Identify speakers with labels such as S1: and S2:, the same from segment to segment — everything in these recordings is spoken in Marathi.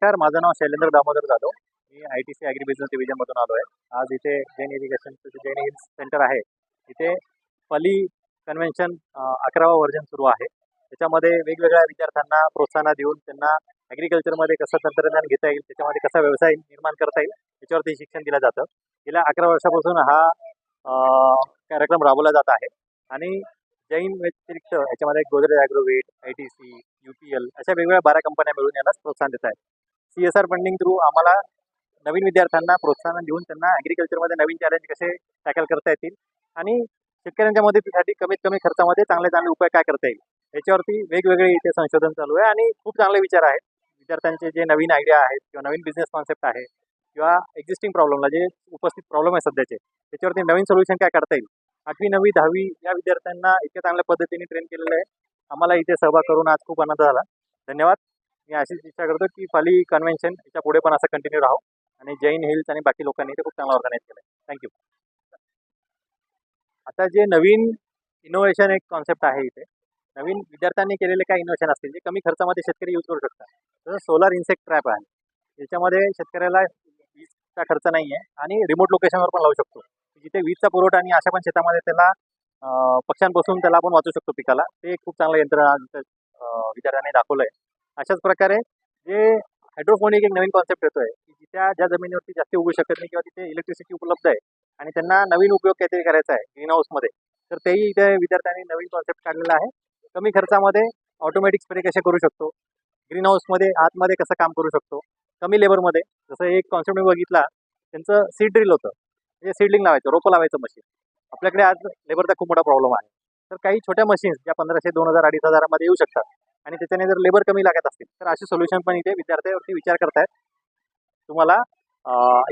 S1: नमस्कार माझं नाव शैलेंद्र दामोदर जाधव. मी I T C agri business डिव्हिजनमधून आलो आहे आज इथे जैन इरिगेशनचं जे म्हणजे जैन हिल्स सेंटर आहे. इथे पली कन्व्हेन्शन अकरावा व्हर्जन सुरू आहे. त्याच्यामध्ये वेगवेगळ्या विद्यार्थ्यांना प्रोत्साहन देऊन त्यांना ॲग्रिकल्चरमध्ये कसं तंत्रज्ञान घेता येईल त्याच्यामध्ये कसा व्यवसाय निर्माण करता येईल याच्यावरती शिक्षण दिलं जातं. गेल्या अकरा वर्षापासून हा कार्यक्रम राबवला जात आहे. आणि जैन व्यतिरिक्त याच्यामध्ये Godrej Agrovet I T C U P L अशा वेगवेगळ्या बारा कंपन्या मिळून याला प्रोत्साहन देत आहेत. C S R funding through आम्हाला नवीन विद्यार्थ्यांना प्रोत्साहन देऊन त्यांना ॲग्रिकल्चरमध्ये नवीन चॅलेंज कसे टॅकल करता येतील? आणि शेतकऱ्यांच्या मदतीसाठी कमीत कमी खर्चामध्ये चांगले चांगले उपाय काय करता येईल? याच्यावरती वेगवेगळे इथे संशोधन चालू आहे आणि खूप चांगले विचार आहेत. विद्यार्थ्यांचे जे नवीन आयडिया आहेत किंवा नवीन बिझनेस कॉन्सेप्ट आहे किंवा एक्झिस्टिंग प्रॉब्लेमला जे उपस्थित प्रॉब्लेम आहे सध्याचे त्याच्यावरती नवीन सोल्युशन काय करता येईल? आठवी नववी दहावी या विद्यार्थ्यांना इतक्या चांगल्या पद्धतीने ट्रेन केलेलं आहे. आम्हाला इथे सहभाग करून आज खूप आनंद झाला. धन्यवाद. मी अशीच इच्छा करतो की पाली कन्व्हेन्शन याच्यापुढे पण असं कंटिन्यू राहो. आणि जैन हिल्स आणि बाकी लोकांनी इथे खूप चांगला ऑर्गनाईज केलं आहे थँक्यू आता जे नवीन इनोव्हेशन एक कॉन्सेप्ट आहे इथे. नवीन विद्यार्थ्यांनी केलेले काय इनोव्हेशन असतील जे कमी खर्चामध्ये शेतकरी यूज करू शकतात. जसं सोलार इन्सेक्ट ट्रॅप आहे. याच्यामध्ये शेतकऱ्याला वीजचा खर्च नाही आहे आणि रिमोट लोकेशनवर पण लावू शकतो. जिथे वीजचा पुरवठा आणि अशा पण शेतामध्ये त्याला पक्ष्यांपासून त्याला आपण वाचू शकतो पिकाला. ते खूप चांगलं यंत्र विद्यार्थ्यांनी दाखवलं आहे अशाच प्रकारे जे हायड्रोफोनिक एक नवीन कॉन्सेप्ट येतोय की जिथे ज्या जमिनीवरती जास्त उगू शकत नाही किंवा तिथे इलेक्ट्रिसिटी उपलब्ध आहे आणि त्यांना नवीन उपयोग काहीतरी करायचा आहे ग्रीन हाऊसमध्ये तर तेही इथे विद्यार्थ्यांनी नवीन कॉन्सेप्ट काढलेला आहे. कमी खर्चामध्ये ऑटोमॅटिक स्प्रे कसे करू शकतो? ग्रीन हाऊसमध्ये आतमध्ये कसं काम करू शकतो? कमी लेबरमध्ये जसं एक कॉन्सेप्ट मी बघितला त्यांचं सीड ड्रिल होतं. म्हणजे सीडलिंग लावायचं रोपं लावायचं मशीन आपल्याकडे आज लेबरचा खूप मोठा प्रॉब्लेम आहे. तर काही छोट्या मशीन्स ज्या पंधराशे दोन हजार अडीच हजारामध्ये येऊ शकतात आणि त्याच्याने जर लेबर कमी लागत असतील तर असे सोल्युशन पण इथे विद्यार्थ्यावरती विचार करतायत. तुम्हाला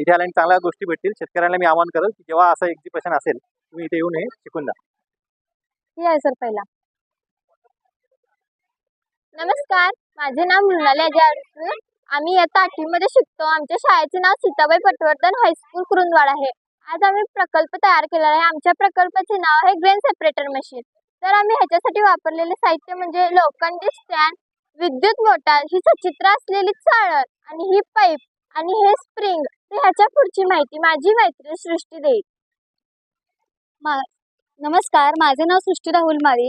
S1: इथे आल्याने चांगल्या गोष्टी भेटतील. शेतकऱ्यांना मी आवाहन करेल की जेव्हा असं एक्झिबिशन असेल तुम्ही इथे येऊन हे शिकून जा
S2: सर पहिला. नमस्कार माझे नाव मृणाली अजय आम्ही इयत्ता आठवीमध्ये शिकतो. आमच्या शाळेचे नाव सीताबाई पटवर्धन हायस्कूल कुरुंदवाड आहे. आज आम्ही प्रकल्प तयार केलेला आहे. आमच्या प्रकल्पाचे नाव आहे ग्रेन सेपरेटर मशीन तर आम्ही ह्याच्यासाठी वापरलेले साहित्य म्हणजे लोखंडी स्टँड विद्युत मोटार ही सचित्र असलेली चाळण आणि ही पाईप आणि हे स्प्रिंग तर ह्याच्या पुढची माहिती माझी मैत्रीण सृष्टी देईल.
S3: मा नमस्कार माझे नाव सृष्टी राहुल माळी.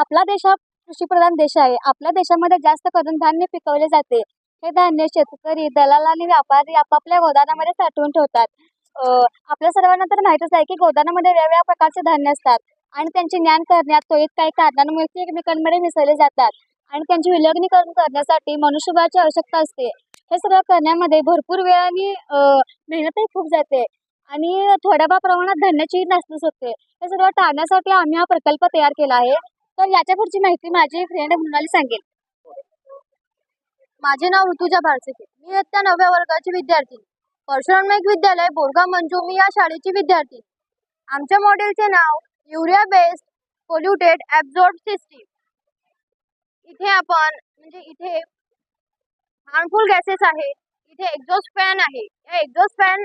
S3: आपला देश हा कृषीप्रधान देश आहे. आपल्या देशामध्ये जास्त करून धान्य पिकवले जाते. हे धान्य शेतकरी दलाल आणि व्यापारी आपापल्या गोदानामध्ये साठवून ठेवतात. आपल्या सर्वांना तर माहितच आहे की गोदानामध्ये वेगवेगळ्या प्रकारचे धान्य असतात. आणि त्यांचे ज्ञान करण्यात त्वरित काही कारणांमुळे ते एकमेकांमध्ये मिसळले जातात. आणि त्यांचे विलग्नीकरण करण्यासाठी मनुष्यबळाची आवश्यकता असते. हे सगळं करण्यामध्ये भरपूर वेळ आणि मेहनतही खूप जाते. आणि थोड्याफार प्रमाणात धान्याची नसतच होते हे सगळं टाळण्यासाठी आम्ही हा प्रकल्प तयार केला आहे. तर याच्या पुढची माहिती माझी फ्रेंड मृणाली सांगेल.
S2: माझे नाव ऋतुजा भारसेके मी इयत्ता नवव्या वर्गाची विद्यार्थी. परशुराम विद्यालय बोरगाव मंजू मी या शाळेची विद्यार्थी. आमच्या मॉडेलचे नाव urea based polluted absorb system. इथे आपण म्हणजे इथे हार्मफुल गॅसेस आहे इथे एक्झॉस्ट फॅन आहे. या एक्झॉस्ट फॅन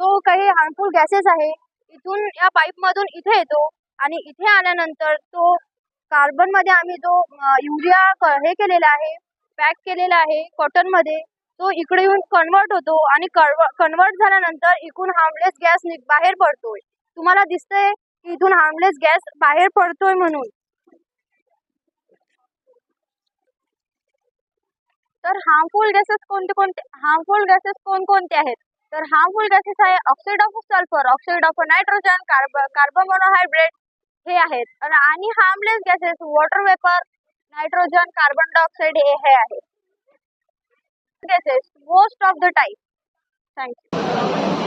S2: जो काही हार्मफुल गॅसेस आहे इथून या पाईपमधून इथे येतो आणि इथे आल्यानंतर तो कार्बनमध्ये आम्ही जो युरिया हे केलेला आहे पॅक केलेला आहे कॉटनमध्ये तो इकडे येऊन कन्वर्ट होतो आणि कन्वर्ट झाल्यानंतर इकडून हार्मलेस गॅस बाहेर पडतोय. तुम्हाला दिसतंय की इथून हार्मलेस गॅस बाहेर पडतोय म्हणून. तर हार्मफुल गॅसेस कोणते कोणते? हार्मफुल गॅसेस कोणकोणते आहेत? तर हार्मफुल गॅसेस आहे oxide of sulphur oxide of nitrogen carb carbon monohydrate हे आहेत. आणि- harmless gases water vapour nitrogen carbon dioxide हे हे आहे gases most of the type thank you